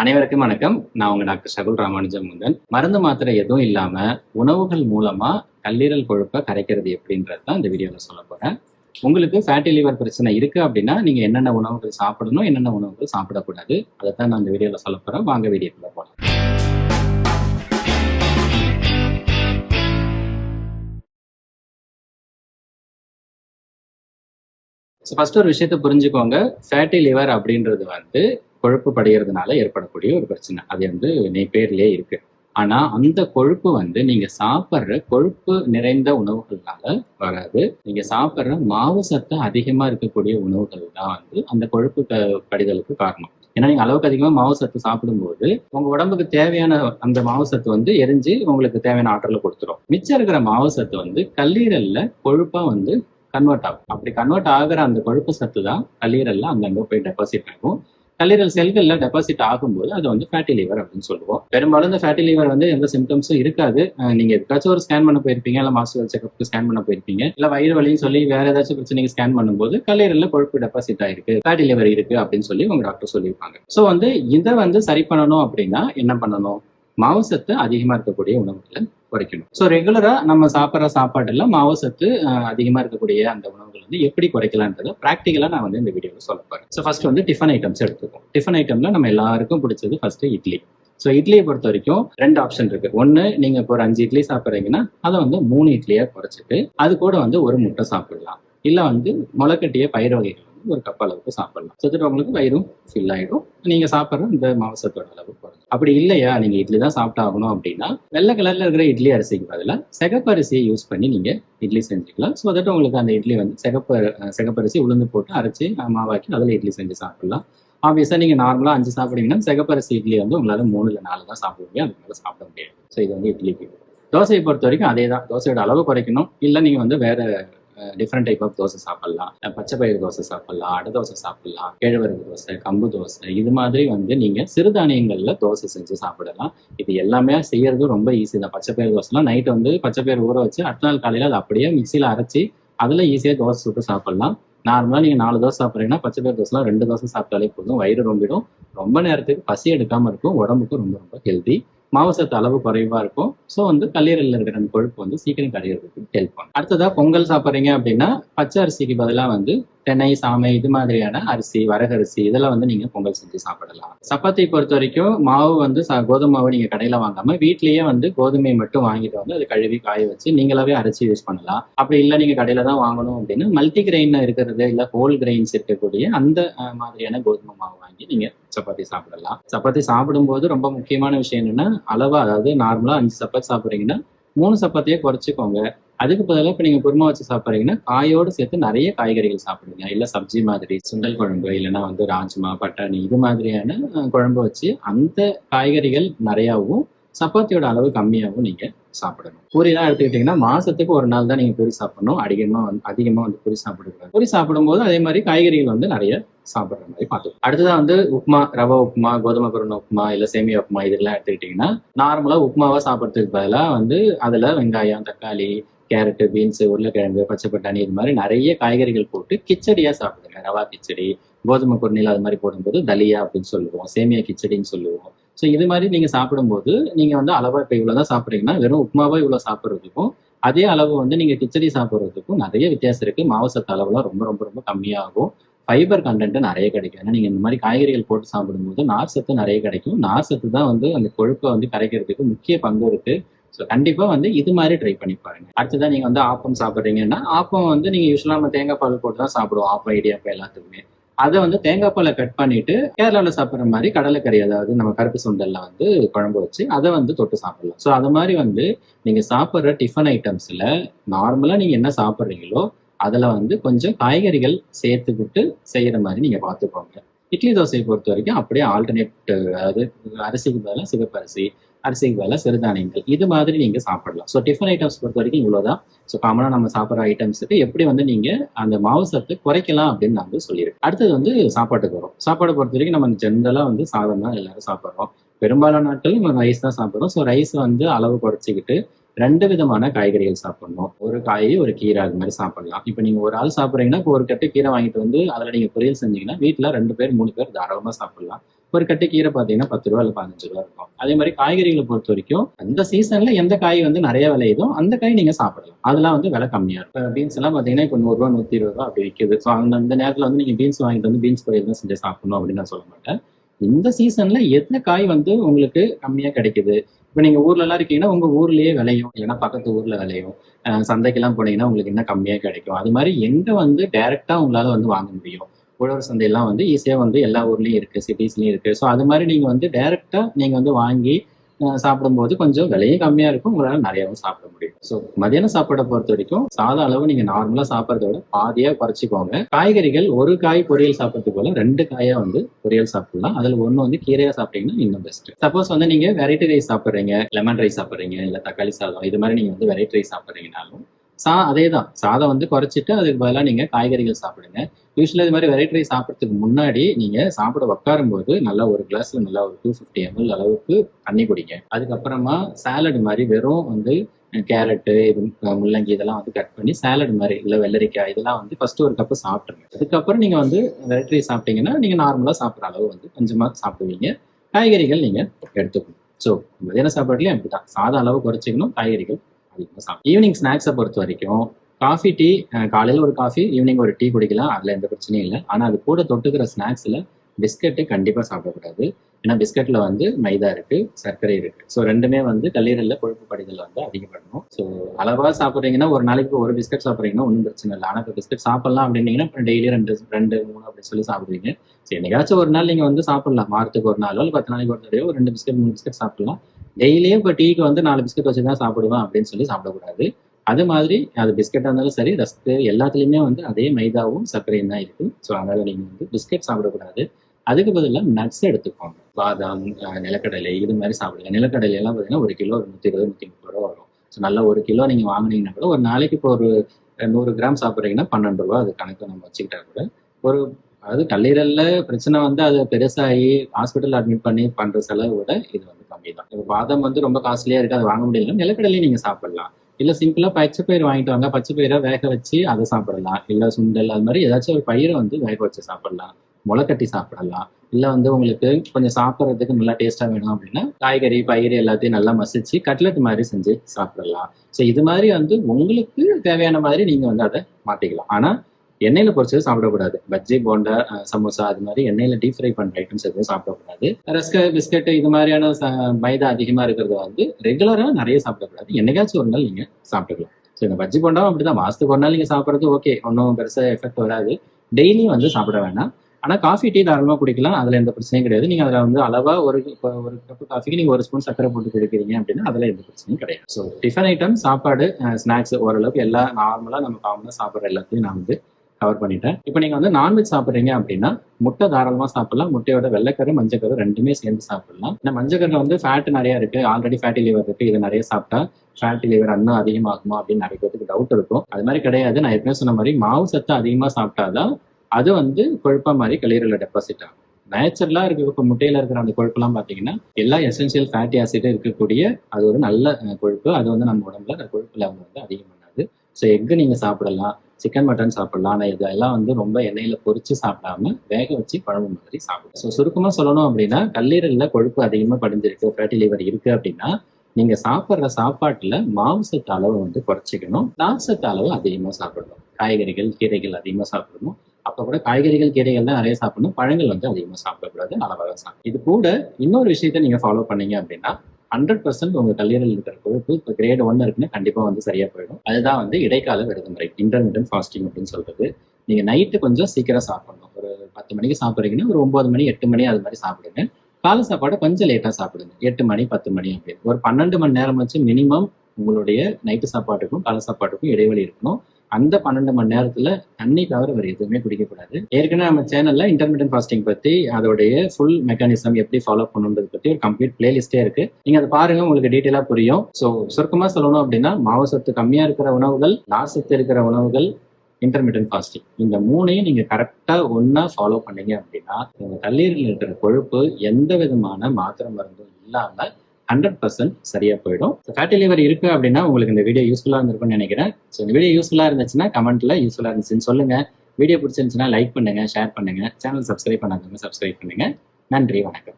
அனைவருக்கும் வணக்கம். நான் உங்க டாக்டர் சகுல் ராமானுஜம் முந்தன் மருந்து மாத்திரை எதுவும் இல்லாம உணவுகள் மூலமா கல்லீரல் கொழுப்பை கரைக்கிறது எப்படின்றது தான் இந்த வீடியோல சொல்ல போறேன். உங்களுக்கு ஃபேட்டி லிவர் பிரச்சனை இருக்கு அப்படின்னா நீங்க என்னென்ன உணவுகள் சாப்பிடணும் என்னென்ன உணவுகள் சாப்பிடக்கூடாது அதை தான் நான் இந்த வீடியோல சொல்ல போறேன். வாங்க வீடியோக்குள்ள போகலாம் ஸோ ஃபஸ்ட் ஒரு விஷயத்த புரிஞ்சுக்கோங்க. ஃபேட்டி லிவர் அப்படின்றது வந்து கொழுப்பு படைகிறதுனால ஏற்படக்கூடிய ஒரு பிரச்சனை. அது வந்து நீ பேர்லயே இருக்கு. ஆனா அந்த கொழுப்பு வந்து நீங்க சாப்பிட்ற கொழுப்பு நிறைந்த உணவுகள்னால வராது. நீங்க சாப்பிட்ற மாவு சத்து அதிகமா இருக்கக்கூடிய உணவுகள் தான் வந்து அந்த கொழுப்பு க- படிதலுக்கு காரணம். ஏன்னா நீங்க அளவுக்கு அதிகமா மாவு சத்து சாப்பிடும்போது உங்க உடம்புக்கு தேவையான அந்த மாவு சத்து வந்து எரிஞ்சு உங்களுக்கு தேவையான ஆற்றலை கொடுத்துரும். மிச்சம் இருக்கிற மாவு சத்து வந்து கல்லீரல்ல கொழுப்பா வந்து கன்வெர்ட் ஆகும். அப்படி கன்வெர்ட் ஆகிற அந்த கொழுப்பு சத்து தான் கல்லீரல்ல அங்கங்க போய் டெபாசிட் ஆகும். கல்லீரல் செல்கள்ல டெபாசிட் ஆகும்போது அது வந்து ஃபேட்டி லிவர் அப்படின்னு சொல்லுவோம். பெரும்பாலும் இந்த ஃபேட்டி லிவர் வந்து எந்த சிம்டம்ஸும் இருக்காது. நீங்க எதுக்காச்சும் ஒரு ஸ்கேன் பண்ண போயிருப்பீங்க இல்ல மாஸ்டர் செக்அப்க்கு ஸ்கேன் பண்ண போயிருப்பீங்க இல்ல வயிறு வலின்னு சொல்லி வேற ஏதாச்சும் பிரச்சனைக்கு ஸ்கேன் பண்ணும்போது கல்லீரல்ல கொழுப்பு டெபாசிட் ஆயிருக்கு. ஃபேட்டி லிவர் இருக்கு அப்படின்னு சொல்லி உங்க டாக்டர் சொல்லியிருப்பாங்க. ஸோ வந்து இதை வந்து சரி பண்ணணும் அப்படின்னா என்ன பண்ணணும்? மாவு சத்து அதிகமா இருக்கக்கூடிய உணவுகளை குறைக்கணும். ஸோ ரெகுலரா நம்ம சாப்பிட்ற சாப்பாடுல மாவு சத்து அதிகமா இருக்கக்கூடிய அந்த உணவுகள் வந்து எப்படி குறைக்கலான்றத ப்ராக்டிக்கலா நான் வந்து இந்த வீடியோவில் சொல்ல போறேன். ஸோ ஃபர்ஸ்ட் வந்து டிஃபன் ஐட்டம்ஸ் எடுத்துப்போம் டிஃபன் ஐட்டம்ல நம்ம எல்லாருக்கும் பிடிச்சது ஃபர்ஸ்ட் இட்லி. ஸோ இட்லியை பொறுத்த வரைக்கும் ரெண்டு ஆப்ஷன் இருக்கு. ஒன்று நீங்க இப்போ ஒரு அஞ்சு இட்லி சாப்பிட்றீங்கன்னா அதை வந்து மூணு இட்லியா குறைச்சிட்டு அது கூட வந்து ஒரு முட்டை சாப்பிடலாம். இல்ல வந்து முளைக்கட்டிய பயிர் வகைகள் ஒரு கப் அளவுக்கு சாப்பிடலாம். சுத்துட்டு உங்களுக்கு வயிறும் ஃபில் ஆகிடும் நீங்கள் சாப்பிட்ற இந்த மாவசத்தோட அளவு குறையும் அப்படி இல்லையா? நீங்கள் இட்லி தான் சாப்பிட்டாகணும் அப்படின்னா வெள்ளை கலரில் இருக்கிற இட்லி அரிசிக்கு பதிலாக சிகப்பரிசியை யூஸ் பண்ணி நீங்கள் இட்லி செஞ்சுக்கலாம். ஸோ தட் உங்களுக்கு அந்த இட்லி வந்து சிகப்பு சிகப்பரிசி உளுந்து போட்டு அரைச்சி மாவாக்கி அதில் இட்லி செஞ்சு சாப்பிடலாம். ஆப்வியஸாக நீங்கள் நார்மலாக அஞ்சு சாப்பிடுவீங்கன்னா சிகப்பரிசி இட்லி வந்து உங்களால் மூணு இல்லை நாலு தான் சாப்பிட முடியும். அதுக்கு மேலே சாப்பிட முடியாது. ஸோ இது வந்து இட்லிக்கு. தோசையை பொறுத்த வரைக்கும் அதே தான் தோசையோட அளவு குறைக்கணும். இல்லை நீங்கள் வந்து வேறு டிஃப்ரெண்ட் டைப் ஆஃப் தோசை சாப்பிடலாம். பச்சை பயிறு தோசை சாப்பிடலாம் அடை தோசை சாப்பிடலாம் கேழ்வரகு தோசை கம்பு தோசை இது மாதிரி வந்து நீங்க சிறுதானியங்கள்ல தோசை செஞ்சு சாப்பிடலாம். இது எல்லாமே செய்யறது ரொம்ப ஈஸி தான். பச்சை பயிறு தோசைலாம் நைட் வந்து பச்சை பயிறு ஊற வச்சு அடுத்த நாள் காலையில அதை அப்படியே மிக்சியில அரைச்சி அதுல ஈஸியா தோசை சுட்டு சாப்பிடலாம். நார்மலா நீங்க நாலு தோசை சாப்பிட்றீங்கன்னா பச்சை பயிறு தோசைலாம் ரெண்டு தோசை சாப்பிட்டாலே போதும். வயிறு ரொம்பிடும். ரொம்ப நேரத்துக்கு பசி எடுக்காம இருக்கும். உடம்புக்கு ரொம்ப ரொம்ப ஹெல்தி மாவசத்து அளவு குறைவா இருக்கும். ஸோ வந்து கல்லீரல்ல இருக்கிற அந்த கொழுப்பு வந்து சீக்கிரம் கரையிறதுக்கு ஹெல்ப் பண்ணும். அடுத்ததா பொங்கல் சாப்பிட்றீங்க அப்படின்னா பச்சை அரிசிக்கு பதிலாக வந்து தென்னை சாமை இது மாதிரியான அரிசி வரகரிசி இதெல்லாம் வந்து நீங்க பொங்கல் செஞ்சு சாப்பிடலாம். சப்பாத்தி பொறுத்த வரைக்கும் மாவு வந்து கோதுமை மாவு நீங்க கடையில வாங்காம வீட்லயே வந்து கோதுமை மட்டும் வாங்கிட்டு வந்து அதை கழுவி காய வச்சு நீங்களாவே அரைச்சி யூஸ் பண்ணலாம். அப்படி இல்லை நீங்க கடையில தான் வாங்கணும் அப்படின்னு மல்டி கிரெயின் இருக்கிறது இல்ல ஹோல் கிரெயின்ஸ் இருக்கக்கூடிய அந்த மாதிரியான கோதுமை மாவு வாங்கி நீங்க சப்பாத்தி சாப்பிடலாம். சப்பாத்தி சாப்பிடும்போது ரொம்ப முக்கியமான விஷயம் என்னன்னா அளவா அதாவது நார்மலா அஞ்சு சப்பாத்தி சாப்பிட்றீங்கன்னா மூணு சப்பாத்தியே குறைச்சிக்கோங்க. அதுக்கு பதிலாக இப்போ நீங்கள் குருமா வச்சு சாப்பிட்றீங்கன்னா காயோடு சேர்த்து நிறைய காய்கறிகள் சாப்பிடுங்க. இல்லை சப்ஜி மாதிரி சுண்டல் குழம்பு இல்லைன்னா வந்து ராஜ்மா பட்டாணி இது மாதிரியான குழம்பு வச்சு அந்த காய்கறிகள் நிறையாவும் சப்பாத்தியோட அளவு கம்மியாகவும் நீங்கள் சாப்பிடணும். பூரிலாம் எடுத்துக்கிட்டிங்கன்னா மாசத்துக்கு ஒரு நாள் தான் நீங்கள் பூரி சாப்பிடணும். அதிகமாக வந்து அதிகமாக வந்து பூரி சாப்பிடக்கூடாது பூரி சாப்பிடும்போது அதே மாதிரி காய்கறிகள் வந்து நிறைய சாப்பிட்ற மாதிரி பார்த்துக்கணும். அடுத்ததான் வந்து உப்புமா ரவா உப்புமா கோதுமை குருணை உப்புமா இல்லை சேமியா உப்புமா இதெல்லாம் எடுத்துக்கிட்டிங்கன்னா நார்மலாக உப்புமாவாக சாப்பிட்றதுக்கு பதிலாக வந்து அதில் வெங்காயம் தக்காளி கேரட்டு பீன்ஸு உருளைக்கிழங்கு பச்சை பட்டாணி இது மாதிரி நிறைய காய்கறிகள் போட்டு கிச்சடியாக சாப்பிடுங்க. ரவா கிச்சடி கோதுமை குருணில அது மாதிரி போடும்போது தலியா அப்படின்னு சொல்லுவோம் சேமியா கிச்சடின்னு சொல்லுவோம். ஸோ இது மாதிரி நீங்கள் சாப்பிடும்போது நீங்கள் வந்து அளவாக இப்போ இவ்வளோ தான் சாப்பிட்றீங்கன்னா வெறும் உப்புமாவே இவ்வளோ சாப்பிட்றதுக்கும் அதே அளவு வந்து நீங்கள் கிச்சடி சாப்பிட்றதுக்கும் நிறைய வித்தியாசம் இருக்குது மாவு சத்து அளவுலாம் ரொம்ப ரொம்ப ரொம்ப கம்மியாகும். ஃபைபர் கண்டென்ட் நிறைய கிடைக்கும். ஏன்னா நீங்கள் இந்த மாதிரி காய்கறிகள் போட்டு சாப்பிடும்போது நார் சத்து நிறைய கிடைக்கும். நார் சத்து தான் வந்து அந்த கொழுப்பை வந்து கரைக்கிறதுக்கு முக்கிய பங்கு இருக்குது ஸோ கண்டிப்பாக வந்து இது மாதிரி ட்ரை பண்ணி பாருங்க. அடுத்ததான் நீங்கள் வந்து ஆப்பம் சாப்பிட்றீங்கன்னா ஆப்பம் வந்து நீங்கள் யூஸ்வலாக நம்ம தேங்காய் பால் போட்டு தான் சாப்பிடுவோம். ஆப்பம் இடியாப்பம் எல்லாத்துக்குமே. அதை வந்து தேங்காய் பாலை கட் பண்ணிட்டு கேரளாவில் சாப்பிட்ற மாதிரி கடலைக்கறி அதாவது நம்ம கருப்பு சுண்டல்ல வந்து குழம்பு வச்சு அதை வந்து தொட்டு சாப்பிடலாம். ஸோ அது மாதிரி வந்து நீங்கள் சாப்பிட்ற டிஃபன் ஐட்டம்ஸில் நார்மலாக நீங்கள் என்ன சாப்பிட்றீங்களோ அதில் வந்து கொஞ்சம் காய்கறிகள் சேர்த்துக்கிட்டு செய்கிற மாதிரி நீங்கள் பார்த்துக்கோங்க. இட்லி தோசையை பொறுத்த வரைக்கும் அப்படியே ஆல்டர்னேட் அதாவது அரிசிக்கு பதிலாக சிகப்பரிசி அரிசிக்கு பதிலாக சிறுதானியங்கள் இது மாதிரி நீங்க சாப்பிடலாம். ஸோ டிஃபன் ஐட்டம்ஸ் பொறுத்த வரைக்கும் இவ்வளவுதான். ஸோ காமனாக நம்ம சாப்பிட்ற ஐட்டம்ஸுக்கு எப்படி வந்து நீங்க அந்த மாவு சத்து குறைக்கலாம் அப்படின்னு நான் வந்து சொல்லியிருக்கேன். அடுத்தது வந்து சாப்பாட்டுக்கு வரும். சாப்பாடை பொறுத்த வரைக்கும் நம்ம ஜென்ரலாக வந்து சாதம் தான் எல்லாரும் சாப்பிட்றோம். பெரும்பாலான நாட்கள் நம்ம ரைஸ் தான் சாப்பிட்றோம். ஸோ ரைஸ் வந்து அளவு குறைச்சிக்கிட்டு ரெண்டு விதமான காய்கறிகள் சாப்பிடணும். ஒரு காய் ஒரு கீரை அது மாதிரி சாப்பிடலாம். இப்போ நீங்க ஒரு ஆள் சாப்பிட்றீங்கன்னா இப்போ ஒரு கட்டு கீரை வாங்கிட்டு வந்து அதில் நீங்க பொரியல் செஞ்சீங்கன்னா வீட்டில் ரெண்டு பேர் மூணு பேர் தாராளமாக சாப்பிடலாம். ஒரு கட்டு கீரை பார்த்தீங்கன்னா பத்து ரூபா இல்லை பதினஞ்சு ரூபா இருக்கும். அதே மாதிரி காய்கறிகளை பொறுத்த வரைக்கும் அந்த சீசன்ல எந்த காய் வந்து நிறைய விளையுதோ அந்த காய் நீங்க சாப்பிடலாம். அதெல்லாம் வந்து விலை கம்மியா இருக்கும். பீன்ஸ் எல்லாம் பார்த்தீங்கன்னா இப்போ நூறுரூவா நூற்றி இருபது ரூபா அப்படி விற்கிது ஸோ அந்த அந்த நேரத்தில் வந்து நீங்க பீன்ஸ் வாங்கிட்டு வந்து பீன்ஸ் பொரியல் தான் செஞ்சு சாப்பிடணும் அப்படின்னு நான் சொல்ல மாட்டேன். இந்த சீசன்ல எத்தனை காய் வந்து உங்களுக்கு கம்மியா கிடைக்குது? இப்போ நீங்க ஊர்ல எல்லாம் இருக்கீங்கன்னா உங்க ஊர்லயே விளையும். இல்லைன்னா பக்கத்து ஊர்ல விளையும். சந்தைக்கெல்லாம் போனீங்கன்னா உங்களுக்கு என்ன கம்மியா கிடைக்கும். அது மாதிரி எங்க வந்து டைரக்டா உங்களால வந்து வாங்க முடியும்? உழவர் சந்தையெல்லாம் வந்து ஈஸியாக வந்து எல்லா ஊர்லேயும் இருக்குது சிட்டிஸ்லேயும் இருக்குது ஸோ அது மாதிரி நீங்கள் வந்து டைரெக்டாக நீங்கள் வந்து வாங்கி சாப்பிடும்போது கொஞ்சம் விலையும் கம்மியாக இருக்கும். உங்களால் நிறையாவும் சாப்பிட முடியும். ஸோ மதியான சாப்பாடை பொறுத்த வரைக்கும் சாதா அளவு நீங்கள் நார்மலாக சாப்பிட்றத விட பாதியாக குறைச்சிக்கோங்க. காய்கறிகள் ஒரு காய் பொரியல் சாப்பிட்றதுக்கு போல ரெண்டு காயாக வந்து பொரியல் சாப்பிடலாம். அதில் ஒன்று வந்து கீரையாக சாப்பிட்டீங்கன்னா இன்னும் பெஸ்ட் சப்போஸ் வந்து நீங்கள் வெரைட்டி ரைஸ் சாப்பிட்றீங்க லெமன் ரைஸ் சாப்பிட்றீங்க இல்லை தக்காளி சாதம் இது மாதிரி நீங்கள் வந்து வெரைட்டி ரைஸ் சாப்பிட்றீங்கனாலும் சா அதே தான் சாதம் வந்து குறைச்சிட்டு அதுக்கு பதிலாக நீங்கள் காய்கறிகள் சாப்பிடுங்க. யூஸ்வலாக இது மாதிரி வெரைட்டி ரைஸ் சாப்பிட்றதுக்கு முன்னாடி நீங்கள் சாப்பிட உட்காரும் போது நல்லா ஒரு கிளாஸில் நல்லா ஒரு டூ ஃபிஃப்டி எம்எல் அளவுக்கு தண்ணி குடிங்க. அதுக்கப்புறமா சாலட் மாதிரி வெறும் வந்து கேரட்டு இது முள்ளங்கி இதெல்லாம் வந்து கட் பண்ணி சாலட் மாதிரி இல்லை வெள்ளரிக்காய் இதெல்லாம் வந்து ஃபர்ஸ்ட் ஒரு கப்பு சாப்பிட்ருங்க அதுக்கப்புறம் நீங்கள் வந்து வெரைட்டி ரைஸ் சாப்பிட்டீங்கன்னா நீங்கள் நார்மலாக சாப்பிட்ற அளவு வந்து கொஞ்சமாக சாப்பிடுவீங்க. காய்கறிகள் நீங்கள் எடுத்துக்கணும். ஸோ மதியான சாப்பாடுலேயும் அப்படி தான் சாதம் அளவு குறைச்சிக்கணும் காய்கறிகள் அதிகமாக சாப்பிடும் ஈவினிங் ஸ்நாக்ஸை பொறுத்த வரைக்கும் காஃபி டீ காலையில் ஒரு காஃபி ஈவினிங் ஒரு டீ குடிக்கலாம் அதில் எந்த பிரச்சனையும் இல்லை. ஆனால் அது கூட தொட்டுக்கிற ஸ்நாக்ஸில் பிஸ்கட்டு கண்டிப்பாக சாப்பிடக்கூடாது. ஏன்னா பிஸ்கட்டில் வந்து மைதா இருக்குது சர்க்கரை இருக்குது ஸோ ரெண்டுமே வந்து கல்லீரலில் கொழுப்பு படிதல் வந்து அதிகப்படணும். ஸோ அளவாக சாப்பிட்றீங்கன்னா ஒரு நாளைக்கு ஒரு பிஸ்கட் சாப்பிட்றீங்கன்னா ஒன்றும் பிரச்சனை இல்லை. ஆனால் இப்போ பிஸ்கட் சாப்பிட்லாம் அப்படின்னீங்கன்னா டெய்லி ரெண்டு ரெண்டு மூணு அப்படின்னு சொல்லி சாப்பிடுவீங்க. சரி என்னைக்காச்சும் ஒரு நாள் நீங்கள் வந்து சாப்பிட்லாம். வாரத்துக்கு ஒரு நாளோ இல்லை பத்து நாளைக்கு ஒரு தடையோ ஒரு ரெண்டு பிஸ்கட் மூணு பிஸ்கட் சாப்பிட்லாம். டெய்லியும் இப்போ டீக்கு வந்து நாலு பிஸ்கட் வச்சு தான் சாப்பிடுவேன் அப்படின்னு சொல்லி சாப்பிடக்கூடாது. அது மாதிரி அது பிஸ்கெட்டாக இருந்தாலும் சரி ரஸ்க்கு எல்லாத்துலேயுமே வந்து அதே மைதாவும் சர்க்கரையும் தான் இருக்குது ஸோ அதனால் நீங்கள் வந்து பிஸ்கெட் சாப்பிடக்கூடாது. அதுக்கு பதிலாக நட்ஸ் எடுத்துக்கோங்க. பாதாம் நிலக்கடலை இது மாதிரி சாப்பிடுங்க. நிலக்கடலை எல்லாம் பார்த்தீங்கன்னா ஒரு கிலோ நூற்றி இருபது நூற்றி முப்பது ரூபா வரும். ஸோ நல்லா ஒரு கிலோ நீங்கள் வாங்கினீங்கன்னா கூட ஒரு நாளைக்கு இப்போ ஒரு நூறு கிராம் சாப்பிட்றீங்கன்னா பன்னெண்டு ரூபா அது கணக்கு நம்ம வச்சுக்கிட்டா கூட ஒரு அதாவது கல்லீரலில் பிரச்சனை வந்து அது பெருசாகி ஹாஸ்பிட்டல் அட்மிட் பண்ணி பண்ணுற செலவு விட இது வந்து தான் இப்போ வந்து ரொம்ப காஸ்ட்லியா இருக்கு அதை வாங்க முடியல நிலக்கடலையும் நீங்க சாப்பிடலாம். இல்ல சிம்பிளா பச்சை பயிர் வாங்கிட்டு வாங்க பச்சை பயிரை வேக வச்சு அதை சாப்பிடலாம். இல்ல சுண்டல் அது மாதிரி ஏதாச்சும் ஒரு பயிரை வந்து வேக வச்சு சாப்பிடலாம். முளைக்கட்டி சாப்பிடலாம். இல்ல வந்து உங்களுக்கு கொஞ்சம் சாப்பிட்றதுக்கு நல்லா டேஸ்டா வேணும் அப்படின்னா காய்கறி பயிர் எல்லாத்தையும் நல்லா மசிச்சு கட்லெட் மாதிரி செஞ்சு சாப்பிடலாம். ஸோ இது மாதிரி வந்து உங்களுக்கு தேவையான மாதிரி நீங்க வந்து அதை மாத்திக்கலாம். ஆனா எண்ணெயில பொறிச்சது சாப்பிடக்கூடாது. பஜ்ஜி போண்டா சமோசா அது மாதிரி எண்ணெயில டீப் ஃப்ரை பண்ற ஐட்டம்ஸ் எதுவும் சாப்பிடக்கூடாது. ரஸ்க பிஸ்கட் இது மாதிரியான ச- மைதா அதிகமா இருக்கிறத வந்து ரெகுலரா நிறைய சாப்பிடக்கூடாது. என்னைக்காச்சும் ஒரு நாள் நீங்க சாப்பிட்டுக்கலாம். ஸோ இந்த பஜ்ஜி போண்டாவும் அப்படிதான். மாசத்துக்கு ஒரு நாள் நீங்க சாப்பிட்றது ஓகே ஒன்றும் பெருசாக எஃபெக்ட் வராது. டெய்லியும் வந்து சாப்பிட வேணாம். ஆனால் காஃபி டீ தாராளமாக குடிக்கலாம். அதில் எந்த பிரச்சனையும் கிடையாது. நீங்கள் அதில் வந்து அளவாக ஒரு இப்போ ஒரு கப்பு காஃபிக்கு நீங்கள் ஒரு ஸ்பூன் சக்கரை போட்டு குடிக்கிறீங்க அப்படின்னா அதில் எந்த பிரச்சனையும் கிடையாது. ஸோ டிஃபன் ஐட்டம் சாப்பாடு ஸ்நாக்ஸ் ஓரளவுக்கு எல்லா நார்மலாக நம்ம காமனாக சாப்பிட்ற எல்லாத்தையும் நான் வந்து கவர் பண்ணிட்டேன். இப்போ நீங்கள் வந்து நான்வெஜ் சாப்பிட்றீங்க அப்படின்னா முட்டை தாராளமாக சாப்பிடலாம். முட்டையோட வெள்ளைக்கரு மஞ்சக்கரு ரெண்டுமே சேர்ந்து சாப்பிடலாம். ஏன்னா மஞ்சக்கரில் வந்து ஃபேட் நிறையா இருக்குது ஆல்ரெடி ஃபேட்டி லிவர் இருக்குது இது நிறைய சாப்பிட்டா ஃபேட்டி லிவர் இன்னும் அதிகமாகுமா அப்படின்னு நிறைய பேருக்கு டவுட் இருக்கும். அது மாதிரி கிடையாது. நான் ஏற்கனவே சொன்ன மாதிரி மாவு சத்து அதிகமாக சாப்பிட்டாதான் அது வந்து கொழுப்பா மாதிரி கல்லீரலில் டெபாசிட் ஆகும். நேச்சுரலாக இருக்க இப்போ முட்டையில் இருக்கிற அந்த கொழுப்புலாம் பார்த்தீங்கன்னா எல்லா எசென்சியல் ஃபேட்டி ஆசிடும் இருக்கக்கூடிய அது ஒரு நல்ல கொழுப்பு. அது வந்து நம்ம உடம்புல அந்த கொழுப்பு லெவல் வந்து அதிகம் பண்ணாது ஸோ எக்கு நீங்கள் சாப்பிடலாம். சிக்கன் மட்டன் சாப்பிடலாம். ஆனால் இதெல்லாம் வந்து ரொம்ப எண்ணெயில பொறிச்சு சாப்பிடாம வேக வச்சு குழம்பு மாதிரி சாப்பிடும் ஸோ சுருக்கமாக சொல்லணும் அப்படின்னா கல்லீரலில் கொழுப்பு அதிகமாக படிஞ்சிருக்கு ஃபேட்டி லிவர் இருக்கு அப்படின்னா நீங்க சாப்பிட்ற சாப்பாட்டுல மாംசத்து அளவு வந்து குறைச்சிக்கணும். நார்சத்து அளவு அதிகமாக சாப்பிடணும். காய்கறிகள் கீரைகள் அதிகமாக சாப்பிடணும். அப்ப கூட காய்கறிகள் கீரைகள் தான் நிறைய சாப்பிடணும். பழங்கள் வந்து அதிகமாக சாப்பிடக்கூடாது. அளவாக சாப்பிடும் இது கூட இன்னொரு விஷயத்த நீங்க ஃபாலோ பண்ணீங்க அப்படின்னா ஹண்ட்ரட் பர்சன்ட் உங்க கல்லீரல் இருக்கிற கொழுப்பு இப்போ கிரேட் ஒன் இருக்குன்னு கண்டிப்பா வந்து சரியா போயிடும். அதுதான் வந்து இடைக்கால விடுதுமுறை இன்டர்மீடியன் ஃபாஸ்டிங் அப்படின்னு சொல்றது. நீங்க நைட்டு கொஞ்சம் சீக்கிரம் சாப்பிடணும். ஒரு பத்து மணிக்கு சாப்பிட்றீங்கன்னா ஒரு ஒன்பது மணி எட்டு மணி அது மாதிரி சாப்பிடுங்க. காலை சாப்பாடை கொஞ்சம் லேட்டா சாப்பிடுங்க. எட்டு மணி பத்து மணி அப்படின்னு ஒரு பன்னெண்டு மணி நேரம் வச்சு மினிமம் உங்களுடைய நைட்டு சாப்பாட்டுக்கும் காலை சாப்பாட்டுக்கும் இடைவெளி இருக்கணும். அந்த பன்னெண்டு மணி நேரத்துல தண்ணி தவிர வேறு எதுவுமே குடிக்கக்கூடாது ஏற்கனவே நம்ம சேனல்ல இன்டர்மீடியன் ஃபாஸ்டிங் பத்தி அதோடைய ஃபுல் மெக்கானிசம் எப்படி ஃபாலோ பண்ணுன்றது பத்தி ஒரு கம்ப்ளீட் பிளேலிஸ்டே இருக்கு. நீங்க அதை பாருங்க உங்களுக்கு டீட்டெயிலா புரியும். ஸோ சுருக்கமா சொல்லணும் அப்படின்னா மாவு சத்து கம்மியா இருக்கிற உணவுகள் நார் சத்து இருக்கிற உணவுகள் இன்டர்மீடியன் ஃபாஸ்டிங் இந்த மூணையும் நீங்க கரெக்டா ஒன்றா ஃபாலோ பண்ணீங்க அப்படின்னா உங்க கல்லீரலில் இருக்கிற கொழுப்பு எந்த விதமான மாத்திரை மருந்தும் இல்லாமல் ஹண்ட்ரட் பர்சன்ட் சரியா போயிடும். ஃபேட்டி லிவர் இருக்கு அப்படின்னா உங்களுக்கு இந்த வீடியோ யூஸ்ஃபுல்லா இருந்திருக்கும்னு நினைக்கிறேன். ஸோ இந்த வீடியோ யூஸ்ஃபுல்லா இருந்துச்சுன்னா கமெண்ட்ல யூஸ்ஃபுல்லா இருந்துச்சுன்னு சொல்லுங்க. வீடியோ பிடிச்சிருந்துச்சுன்னா லைக் பண்ணுங்க ஷேர் பண்ணுங்க. சேனல் சப்ஸ்கிரைப் பண்ணாதவங்க சப்ஸ்கிரைப் பண்ணுங்க. நன்றி வணக்கம்.